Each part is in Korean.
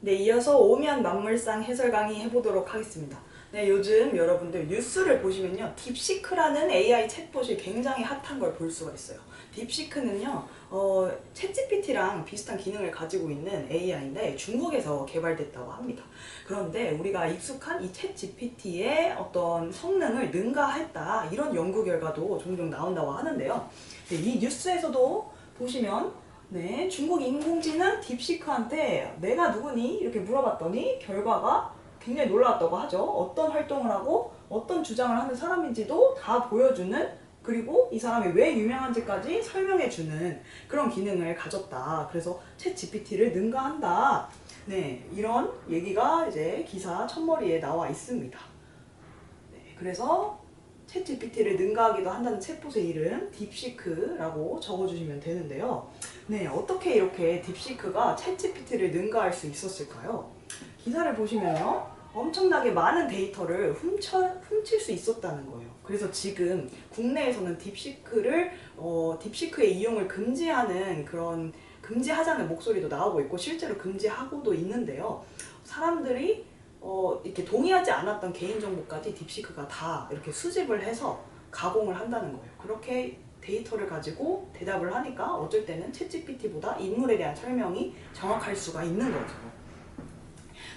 네, 이어서 오면 만물상 해설 강의 해보도록 하겠습니다. 네, 요즘 여러분들 뉴스를 보시면요. 딥시크라는 AI 챗봇이 굉장히 핫한 걸 볼 수가 있어요. 딥시크는요, 어, 챗GPT랑 비슷한 기능을 가지고 있는 AI인데 중국에서 개발됐다고 합니다. 그런데 우리가 익숙한 이 챗GPT의 어떤 성능을 능가했다 이런 연구 결과도 종종 나온다고 하는데요. 네, 이 뉴스에서도 보시면 네, 중국 인공지능 딥시크한테 내가 누구니? 이렇게 물어봤더니 결과가 굉장히 놀라웠다고 하죠. 어떤 활동을 하고 어떤 주장을 하는 사람인지도 다 보여주는 그리고 이 사람이 왜 유명한지까지 설명해주는 그런 기능을 가졌다. 그래서 챗 GPT를 능가한다. 네, 이런 얘기가 이제 기사 첫머리에 나와 있습니다. 네, 그래서 챗 GPT를 능가하기도 한다는 챗봇의 이름 딥시크라고 적어주시면 되는데요. 네, 어떻게 이렇게 딥시크가 챗 GPT를 능가할 수 있었을까요? 기사를 보시면요. 엄청나게 많은 데이터를 훔쳐, 훔칠 수 있었다는 거예요. 그래서 지금 국내에서는 딥시크를, 어, 딥시크의 이용을 금지하는 그런, 금지하자는 목소리도 나오고 있고, 실제로 금지하고도 있는데요. 사람들이 어, 이렇게 동의하지 않았던 개인정보까지 딥시크가 다 이렇게 수집을 해서 가공을 한다는 거예요. 그렇게 데이터를 가지고 대답을 하니까 어쩔 때는 챗GPT보다 인물에 대한 설명이 정확할 수가 있는 거죠.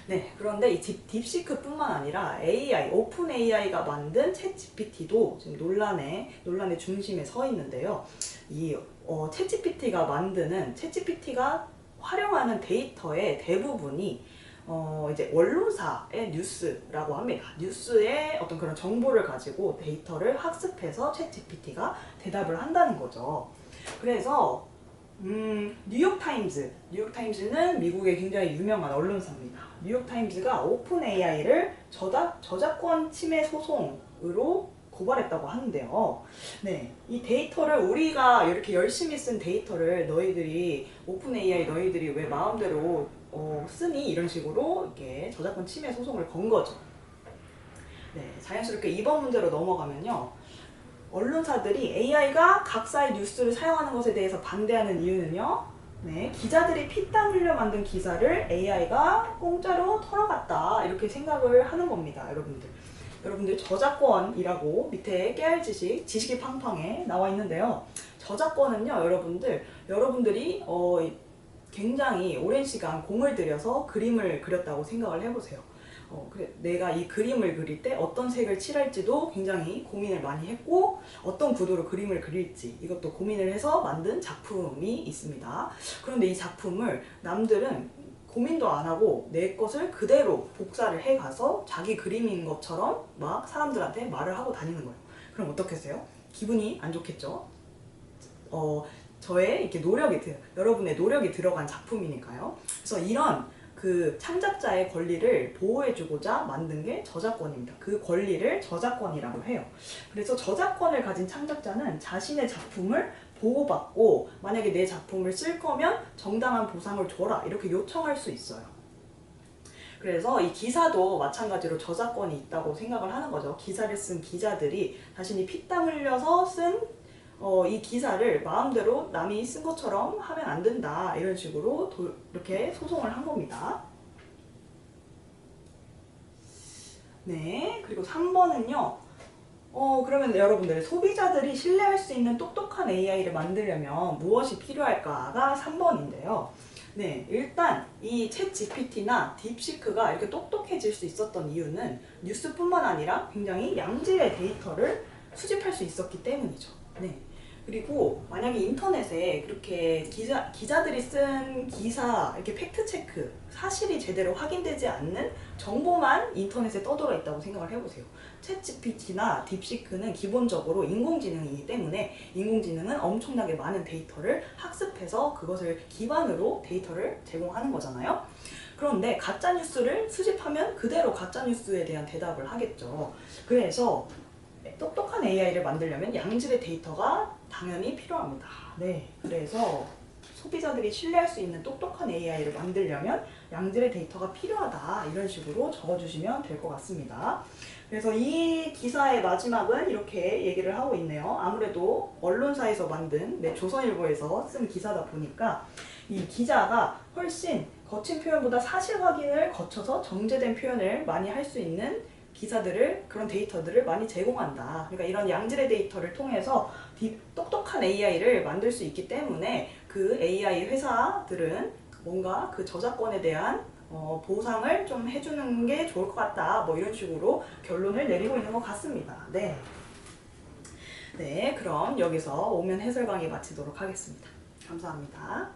네, 그런데 이 딥, 딥시크뿐만 아니라 AI, 오픈 AI가 만든 챗GPT도 지금 논란의 논란의 중심에 서 있는데요. 이 어, 챗GPT가 만드는 챗GPT가 활용하는 데이터의 대부분이 어, 이제 언론사의 뉴스라고 합니다. 뉴스의 어떤 그런 정보를 가지고 데이터를 학습해서 챗 GPT가 대답을 한다는 거죠. 그래서 음, 뉴욕타임즈, 뉴욕타임즈는 미국의 굉장히 유명한 언론사입니다. 뉴욕타임즈가 오픈 AI를 저작, 저작권 침해 소송으로 고발했다고 하는데요. 네, 이 데이터를 우리가 이렇게 열심히 쓴 데이터를 너희들이 오픈 AI 너희들이 왜 마음대로 어, 쓰니 이런 식으로 이렇게 저작권 침해 소송을 건 거죠. 네, 자연스럽게 이번 문제로 넘어가면요. 언론사들이 AI가 각사의 뉴스를 사용하는 것에 대해서 반대하는 이유는요. 네, 기자들이 피땀 흘려 만든 기사를 AI가 공짜로 털어갔다 이렇게 생각을 하는 겁니다, 여러분들. 여러분들 저작권이라고 밑에 깨알 지식, 지식이 팡팡에 나와 있는데요. 저작권은요, 여러분들, 여러분들이 어, 굉장히 오랜 시간 공을 들여서 그림을 그렸다고 생각을 해보세요. 어, 내가 이 그림을 그릴 때 어떤 색을 칠할지도 굉장히 고민을 많이 했고 어떤 구도로 그림을 그릴지 이것도 고민을 해서 만든 작품이 있습니다. 그런데 이 작품을 남들은 고민도 안 하고 내 것을 그대로 복사를 해가서 자기 그림인 것처럼 막 사람들한테 말을 하고 다니는 거예요. 그럼 어떻겠어요? 기분이 안 좋겠죠? 어, 저의 이렇게 노력이 들, 여러분의 노력이 들어간 작품이니까요. 그래서 이런 그 창작자의 권리를 보호해주고자 만든 게 저작권입니다. 그 권리를 저작권이라고 해요. 그래서 저작권을 가진 창작자는 자신의 작품을 보호받고 만약에 내 작품을 쓸 거면 정당한 보상을 줘라 이렇게 요청할 수 있어요. 그래서 이 기사도 마찬가지로 저작권이 있다고 생각을 하는 거죠. 기사를 쓴 기자들이 자신이 피땀 흘려서 쓴 어, 이 기사를 마음대로 남이 쓴 것처럼 하면 안 된다 이런 식으로 도, 이렇게 소송을 한 겁니다. 네, 그리고 3번은요. 어, 그러면 여러분들 소비자들이 신뢰할 수 있는 똑똑한 AI를 만들려면 무엇이 필요할까가 3번인데요. 네, 일단 이 챗 GPT나 딥시크가 이렇게 똑똑해질 수 있었던 이유는 뉴스뿐만 아니라 굉장히 양질의 데이터를 수집할 수 있었기 때문이죠. 네. 그리고 만약에 인터넷에 그렇게 기자, 기자들이 쓴 기사, 이렇게 팩트체크, 사실이 제대로 확인되지 않는 정보만 인터넷에 떠돌아 있다고 생각을 해보세요. 챗GPT나 딥시크는 기본적으로 인공지능이기 때문에 인공지능은 엄청나게 많은 데이터를 학습해서 그것을 기반으로 데이터를 제공하는 거잖아요. 그런데 가짜뉴스를 수집하면 그대로 가짜뉴스에 대한 대답을 하겠죠. 그래서 똑똑한 AI를 만들려면 양질의 데이터가 당연히 필요합니다. 네, 그래서 소비자들이 신뢰할 수 있는 똑똑한 AI를 만들려면 양질의 데이터가 필요하다 이런 식으로 적어주시면 될 것 같습니다. 그래서 이 기사의 마지막은 이렇게 얘기를 하고 있네요. 아무래도 언론사에서 만든 네, 조선일보에서 쓴 기사다 보니까 이 기자가 훨씬 거친 표현보다 사실 확인을 거쳐서 정제된 표현을 많이 할 수 있는 기사들을 그런 데이터들을 많이 제공한다. 그러니까 이런 양질의 데이터를 통해서 디- 똑똑한 AI를 만들 수 있기 때문에 그 AI 회사들은 뭔가 그 저작권에 대한 어, 보상을 좀 해주는 게 좋을 것 같다. 뭐 이런 식으로 결론을 내리고 있는 것 같습니다. 네. 네, 그럼 여기서 오면 해설 강의 마치도록 하겠습니다. 감사합니다.